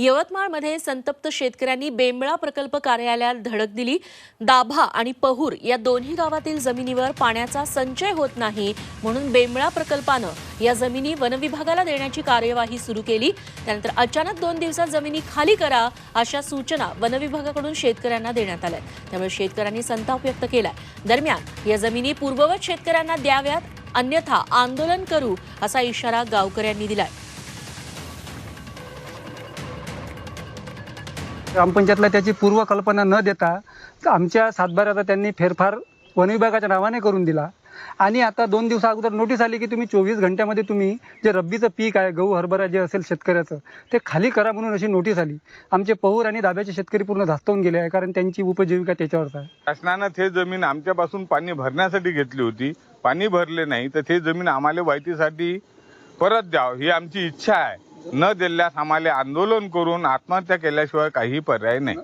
यवतमाळमध्ये संतप्त शेतकऱ्यांनी बेंबळा प्रकल्प कार्यालयात धडक दिली. दाभा आणि पहूर या दोन्ही गावातील जमिनीवर पाण्याचा संचय होत नाही म्हणून बेंबळा प्रकल्पानं या जमिनी वनविभागाला देण्याची कार्यवाही सुरू केली. त्यानंतर अचानक दोन दिवसात जमिनी खाली करा अशा सूचना वनविभागाकडून शेतकऱ्यांना देण्यात आल्या. त्यामुळे शेतकऱ्यांनी संताप व्यक्त केलाय. दरम्यान या जमिनी पूर्ववत शेतकऱ्यांना द्याव्यात अन्यथा आंदोलन करू असा इशारा गावकऱ्यांनी दिलाय. ग्रामपंचायतला त्याची पूर्वकल्पना न देता आमच्या सातबाऱ्याचा त्यांनी फेरफार वनविभागाच्या नावाने करून दिला. आणि आता दोन दिवसा अगोदर नोटीस आली की तुम्ही चोवीस घंट्यामध्ये तुम्ही जे रब्बीचं पीक आहे गहू हरभरा जे असेल शेतकऱ्याचं ते खाली करा म्हणून अशी नोटीस आली. आमचे पहूर आणि दाब्याचे शेतकरी पूर्ण धास्तवून गेले आहे कारण त्यांची उपजीविका त्याच्यावरच आहे. शासनानं ते जमीन आमच्यापासून पाणी भरण्यासाठी घेतली होती. पाणी भरले नाही तर ते जमीन आम्हाला माहितीसाठी परत द्यावं ही आमची इच्छा आहे. न दिल्यास आम्हाला आंदोलन करून आत्महत्या केल्याशिवाय काही पर्याय नाही.